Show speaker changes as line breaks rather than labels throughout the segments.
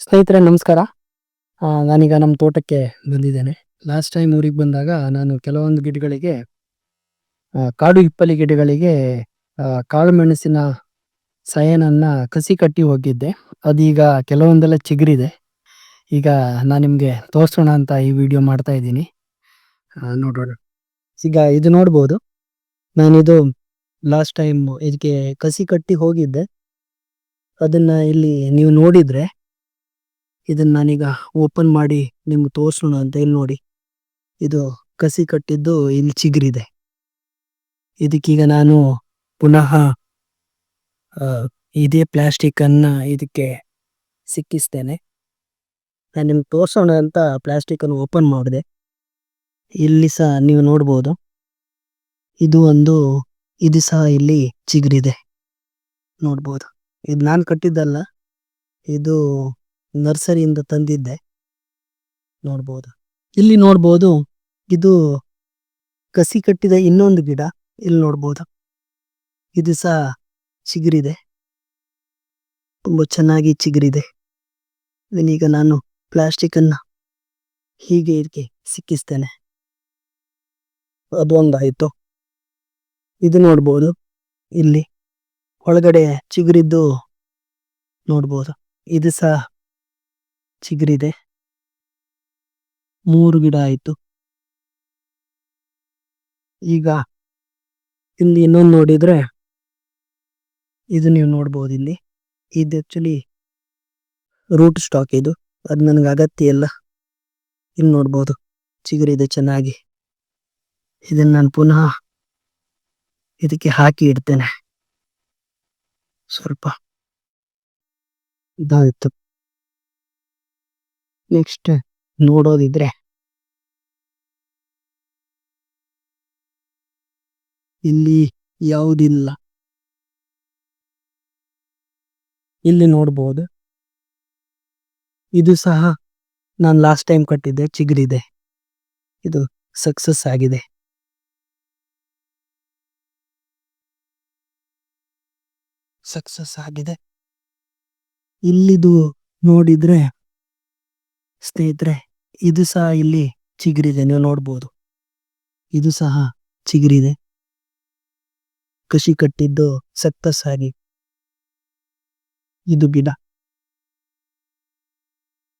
ಸ್ನೇಹಿತರೆ, ನಮಸ್ಕಾರ. ನಾನೀಗ ನಮ್ಮ ತೋಟಕ್ಕೆ ಬಂದಿದ್ದೇನೆ. ಲಾಸ್ಟ್ ಟೈಮ್ ಊರಿಗೆ ಬಂದಾಗ ನಾನು ಕೆಲವೊಂದು ಗಿಡಗಳಿಗೆ ಕಾಡು ಹಿಪ್ಪಲಿ ಗಿಡಗಳಿಗೆ ಕಾಳು ಮೆಣಸಿನ ಸಯನನ್ನ ಕಸಿ ಕಟ್ಟಿ ಹೋಗಿದ್ದೆ. ಅದೀಗ ಕೆಲವೊಂದೆಲ್ಲ ಚಿಗುರಿದೆ. ಈಗ ನಾನು ನಿಮಗೆ ತೋರಿಸೋಣ ಅಂತ ಈ ವಿಡಿಯೋ ಮಾಡ್ತಾ ಇದ್ದೀನಿ. ನೋಡೋಣ. ಈಗ ಇದು ನೋಡ್ಬೋದು. ನಾನಿದು ಲಾಸ್ಟ್ ಟೈಮ್ ಇದಕ್ಕೆ ಕಸಿ ಕಟ್ಟಿ ಹೋಗಿದ್ದೆ. ಅದನ್ನು ಇಲ್ಲಿ ನೀವು ನೋಡಿದ್ರೆ ಇದನ್ನ ನಾನೀಗ ಓಪನ್ ಮಾಡಿ ನಿಮ್ಗೆ ತೋರಿಸೋಣ ಅಂತ ಇಲ್ಲಿ ನೋಡಿ. ಇದು ಕಸಿ ಕಟ್ಟಿದ್ದು ಇಲ್ಲಿ ಚಿಗುರಿದೆ. ಇದಕ್ಕೀಗ ನಾನು ಪುನಃ ಇದೇ ಪ್ಲಾಸ್ಟಿಕ್ ಅನ್ನ ಇದಕ್ಕೆ ಸಿಕ್ಕಿಸ್ತೇನೆ. ನಾನು ನಿಮ್ಗೆ ತೋರಿಸೋಣ ಅಂತ ಪ್ಲಾಸ್ಟಿಕ್ ಅನ್ನು ಓಪನ್ ಮಾಡಿದೆ. ಇಲ್ಲಿ ಸಹ ನೀವು ನೋಡ್ಬೋದು. ಇದು ಒಂದು, ಇದು ಸಹ ಇಲ್ಲಿ ಚಿಗುರಿದೆ. ನೋಡ್ಬೋದು. ಇದು ನಾನು ಕಟ್ಟಿದ್ದಲ್ಲ. ಇದು ನರ್ಸರಿಯಿಂದ ತಂದಿದ್ದೆ. ನೋಡ್ಬೋದು. ಇಲ್ಲಿ ನೋಡ್ಬೋದು, ಇದು ಕಸಿ ಕಟ್ಟಿದ ಇನ್ನೊಂದು ಗಿಡ. ಇಲ್ಲಿ ನೋಡ್ಬೋದು. ಇದು ಸಹ ಚಿಗುರಿದೆ. ತುಂಬ ಚೆನ್ನಾಗಿ ಚಿಗುರಿದೆ. ಇದನ್ನೀಗ ನಾನು ಪ್ಲಾಸ್ಟಿಕ್ ಹೀಗೆ ಇದಕ್ಕೆ ಸಿಕ್ಕಿಸ್ತೇನೆ. ಅದೊಂದಾಯಿತು. ಇದು ನೋಡ್ಬೋದು. ಇಲ್ಲಿ ಒಳಗಡೆ ಚಿಗುರಿದ್ದು ನೋಡ್ಬೋದು. ಇದು ಸಹ ಚಿಗುರಿದೆ. ಮೂರು ಗಿಡ ಆಯ್ತು. ಈಗ ಇಲ್ಲಿ ಇನ್ನೊಂದು ನೋಡಿದ್ರೆ ಇದು ನೀವು ನೋಡ್ಬೋದು ಇಲ್ಲಿ. ಇದು ಆ್ಯಕ್ಚುಲಿ ರೂಟ್ ಸ್ಟಾಕ್ ಇದು. ಅದು ನನಗೆ ಅಗತ್ಯ ಇಲ್ಲ. ಇಲ್ಲಿ ನೋಡ್ಬೋದು. ಚಿಗುರಿದೆ ಚೆನ್ನಾಗಿ. ಇದನ್ನು ನಾನು ಪುನಃ ಇದಕ್ಕೆ ಹಾಕಿ ಇಡ್ತೇನೆ. ಸ್ವಲ್ಪ ಇದಾಯ್ತು ನೆಕ್ಸ್ಟ್ ನೋಡೋದಿದ್ರೆ. ಇಲ್ಲಿ ಯಾವುದಿಲ್ಲ. ಇಲ್ಲಿ ನೋಡ್ಬೋದು. ಇದು ಸಹ ನಾನು ಲಾಸ್ಟ್ ಟೈಮ್ ಕಟ್ಟಿದ್ದೆ, ಚಿಗರಿದೆ. ಇದು ಸಕ್ಸಸ್ ಆಗಿದೆ. ಸಕ್ಸಸ್ ಆಗಿದೆ. ಇಲ್ಲಿದು ನೋಡಿದ್ರೆ ಸ್ನೇಹಿತರೆ, ಇದು ಸಹ ಇಲ್ಲಿ ಚಿಗುರಿದೆ, ನೀವು ನೋಡ್ಬೋದು. ಇದು ಸಹ ಚಿಗುರಿದೆ. ಕಸಿ ಕಟ್ಟಿದ್ದು ಸಕ್ಸಸ್ ಆಗಿ ಇದು ಗಿಡ.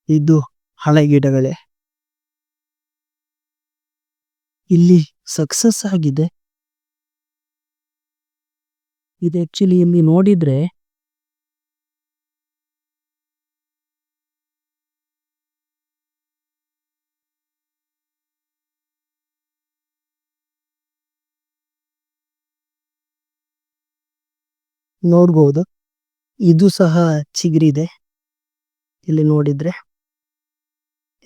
ಇದು ಹಳೆ ಗಿಡಗಳೇ. ಇಲ್ಲಿ ಸಕ್ಸಸ್ ಆಗಿದೆ. ಇದು ಆಕ್ಚುಲಿ ಇಲ್ಲಿ ನೋಡಿದ್ರೆ ನೋಡ್ಬೋದು. ಇದು ಸಹ ಚಿಗುರಿದೆ. ಇಲ್ಲಿ ನೋಡಿದ್ರೆ.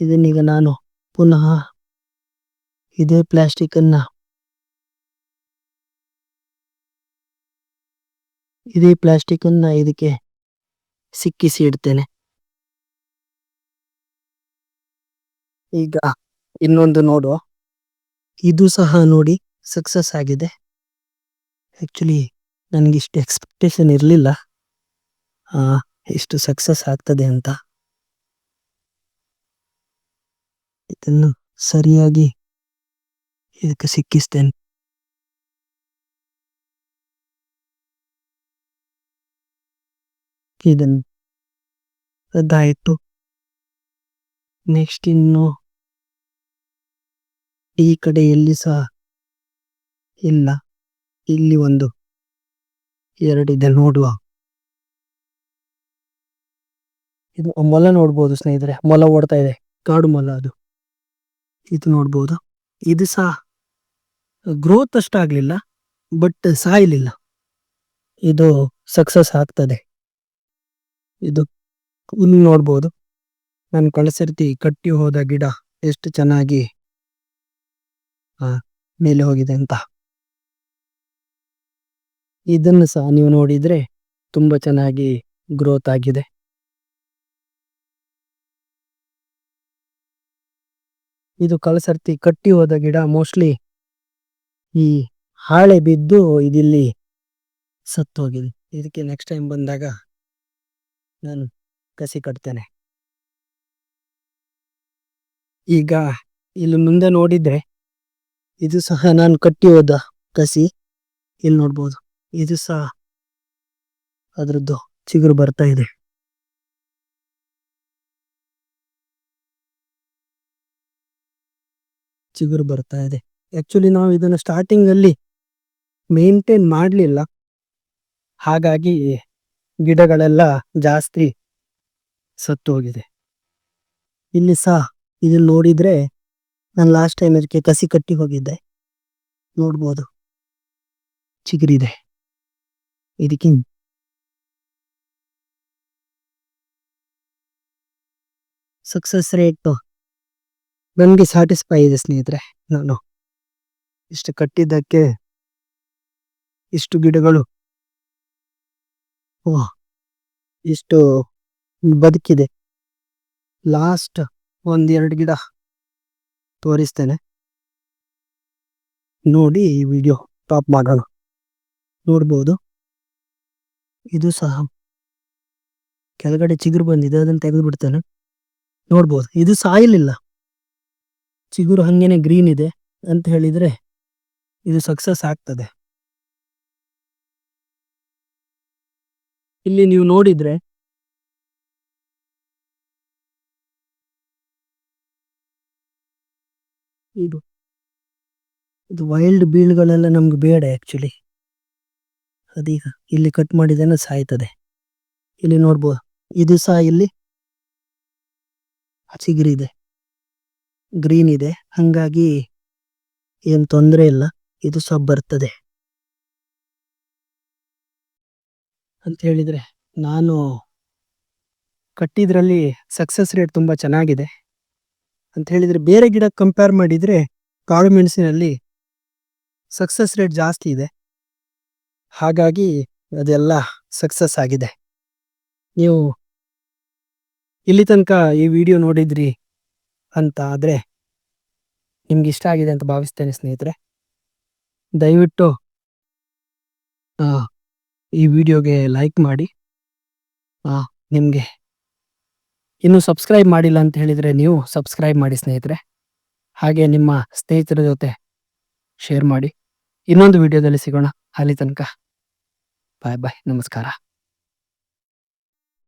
ಇದನ್ನೀಗ ನಾನು ಪುನಃ ಇದೇ ಪ್ಲಾಸ್ಟಿಕ್ ಅನ್ನ ಇದೇ ಪ್ಲಾಸ್ಟಿಕ್ ಅನ್ನ ಇದಕ್ಕೆ ಸಿಕ್ಕಿಸಿ ಇಡ್ತೇನೆ. ಈಗ ಇನ್ನೊಂದು ನೋಡುವ. ಇದು ಸಹ ನೋಡಿ ಸಕ್ಸಸ್ ಆಗಿದೆ. ಆಕ್ಚುಲಿ ನನಗೆ ಇಷ್ಟು ಎಕ್ಸ್ಪೆಕ್ಟೇಷನ್ ಇರಲಿಲ್ಲ. ಇಷ್ಟು ಸಕ್ಸಸ್ ಆಗ್ತದೆ ಅಂತ. ಇದನ್ನು ಸರಿಯಾಗಿ ಇದಕ್ಕೆ ಸಿಕ್ಕಿಸ್ತೇನೆ. ಇದನ್ನು ರದ್ದಾಯಿತು. ನೆಕ್ಸ್ಟ್ ಇನ್ನು ಈ ಕಡೆ ಎಲ್ಲಿ ಸಹ ಇಲ್ಲ. ಇಲ್ಲಿ ಒಂದು ಎರಡಿದೆ ನೋಡುವ. ಇದು ಮೊಲ ನೋಡ್ಬೋದು ಸ್ನೇಹಿತರೆ, ಮೊಲ ಓಡ್ತಾ ಇದೆ, ಕಾಡು ಮೊಲ ಅದು. ಇದು ನೋಡ್ಬೋದು. ಇದು ಸಹ ಗ್ರೋತ್ ಅಷ್ಟಾಗ್ಲಿಲ್ಲ ಬಟ್ ಸಾಯಲಿಲ್ಲ. ಇದು ಸಕ್ಸಸ್ ಆಗ್ತದೆ. ಇದು ಇಲ್ಲಿ ನೋಡ್ಬೋದು. ನಾನು ಕಳಸರ್ತಿ ಕಟ್ಟಿ ಹೋದ ಗಿಡ ಎಷ್ಟು ಚೆನ್ನಾಗಿ ಮೇಲೆ ಹೋಗಿದೆ ಅಂತ. ಇದನ್ನು ಸಹ ನೀವು ನೋಡಿದರೆ ತುಂಬ ಚೆನ್ನಾಗಿ ಗ್ರೋತ್ ಆಗಿದೆ. ಇದು ಕಳಸರ್ತಿ ಕಟ್ಟಿ ಹೋದ ಗಿಡ ಮೋಸ್ಟ್ಲಿ ಈ ಹಾಳೆ ಬಿದ್ದು ಇದಿಲ್ಲಿ ಸತ್ತು ಹೋಗಿದೆ. ಇದಕ್ಕೆ ನೆಕ್ಸ್ಟ್ ಟೈಮ್ ಬಂದಾಗ ನಾನು ಕಸಿ ಕಟ್ತೇನೆ. ಈಗ ಇಲ್ಲಿ ಮುಂದೆ ನೋಡಿದ್ರೆ ಇದು ಸಹ ನಾನು ಕಟ್ಟಿ ಹೋದ ಕಸಿ, ಇಲ್ಲಿ ನೋಡ್ಬೋದು. ಇದು ಸಹ ಅದ್ರದ್ದು ಚಿಗುರು ಬರ್ತಾ ಇದೆ. ಚಿಗುರು ಬರ್ತಾ ಇದೆ. ಆಕ್ಚುಲಿ ನಾವು ಇದನ್ನ ಸ್ಟಾರ್ಟಿಂಗ್ ಅಲ್ಲಿ ಮೇಂಟೈನ್ ಮಾಡಲಿಲ್ಲ. ಹಾಗಾಗಿ ಗಿಡಗಳೆಲ್ಲ ಜಾಸ್ತಿ ಸತ್ತು ಹೋಗಿದೆ. ಇಲ್ಲಿ ಸಹ ಇದನ್ನ ನೋಡಿದ್ರೆ ನಾನು ಲಾಸ್ಟ್ ಟೈಮ್ ಇದಕ್ಕೆ ಕಸಿ ಕಟ್ಟಿ ಹೋಗಿದ್ದೆ. ನೋಡ್ಬೋದು. ಚಿಗುರಿದೆ. ಇದಕ್ಕೆ ಸಕ್ಸಸ್ ರೇಟ್ ನನಗೆ ಸ್ಯಾಟಿಸ್ಫೈ ಇದೆ ಸ್ನೇಹಿತರೆ, ನಾನು. ಇಷ್ಟು ಕಟ್ಟಿದ್ದಕ್ಕೆ ಇಷ್ಟು ಗಿಡಗಳು. ಇಷ್ಟು ಬದುಕಿದೆ. ಲಾಸ್ಟ್ ಒಂದೆರಡು ಗಿಡ ತೋರಿಸ್ತೇನೆ. ನೋಡಿ ಈ ವಿಡಿಯೋ ಟಾಪ್ ಮಾಡೋಣ. ನೋಡ್ಬೋದು. ಇದು ಸಹ ಕೆಳಗಡೆ ಚಿಗುರು ಬಂದಿದೆ, ಅದನ್ನು ತೆಗೆದು ಬಿಡ್ತೇನೆ ನೋಡ್ಬೋದು, ಇದು ಸಾಯಲಿಲ್ಲ. ಚಿಗುರು ಹಂಗೇನೆ ಗ್ರೀನ್ ಇದೆ ಅಂತ ಹೇಳಿದ್ರೆ ಇದು ಸಕ್ಸಸ್ ಆಗ್ತದೆ. ಇಲ್ಲಿ ನೀವು ನೋಡಿದ್ರೆ ಇದು ಇದು ವೈಲ್ಡ್ ಬೀಳ್ಗಳೆಲ್ಲ ನಮ್ಗೆ ಬೇಡ ಆಕ್ಚುಲಿ ಅದೀಗ ಇಲ್ಲಿ ಕಟ್ ಮಾಡಿದೇನೆ ಸಾಯ್ತದೆ. ಇಲ್ಲಿ ನೋಡ್ಬೋದು. ಇದು ಸಹ ಇಲ್ಲಿ ಚಿಗುರಿದೆ ಗ್ರೀನ್ ಇದೆ. ಹಂಗಾಗಿ ಏನು ತೊಂದರೆ ಇಲ್ಲ. ಇದು ಸಹ ಬರ್ತದೆ. ಅಂತ ಹೇಳಿದ್ರೆ ನಾನು ಕಟ್ಟಿದ್ರಲ್ಲಿ ಸಕ್ಸಸ್ ರೇಟ್ ತುಂಬಾ ಚೆನ್ನಾಗಿದೆ. ಅಂತ ಹೇಳಿದ್ರೆ ಬೇರೆ ಗಿಡ ಕಂಪೇರ್ ಮಾಡಿದ್ರೆ ಕಾಳು ಮೆಣಸಿನಲ್ಲಿ ಸಕ್ಸಸ್ ರೇಟ್ ಜಾಸ್ತಿ ಇದೆ. ಹಾಗಾಗಿ ಅದೆಲ್ಲ ಸಕ್ಸಸ್ ಆಗಿದೆ. ನೀವು ಇಲ್ಲಿ ತನಕ ಈ ವಿಡಿಯೋ ನೋಡಿದ್ರಿ ಅಂತ ಆದರೆ ನಿಮ್ಗೆ ಇಷ್ಟ ಆಗಿದೆ ಅಂತ ಭಾವಿಸ್ತೇನೆ ಸ್ನೇಹಿತರೆ. ದಯವಿಟ್ಟು ಈ ವಿಡಿಯೋಗೆ ಲೈಕ್ ಮಾಡಿ. ನಿಮಗೆ ಇನ್ನು ಸಬ್ಸ್ಕ್ರೈಬ್ ಮಾಡಿಲ್ಲ ಅಂತ ಹೇಳಿದರೆ ನೀವು ಸಬ್ಸ್ಕ್ರೈಬ್ ಮಾಡಿ ಸ್ನೇಹಿತರೆ. ಹಾಗೆ ನಿಮ್ಮ ಸ್ನೇಹಿತರ ಜೊತೆ ಶೇರ್ ಮಾಡಿ. ಇನ್ನೊಂದು ವಿಡಿಯೋದಲ್ಲಿ ಸಿಗೋಣ. ಅಲ್ಲಿ ತನಕ. ಬಾಯ್ ಬಾಯ್ ನಮಸ್ಕಾರ.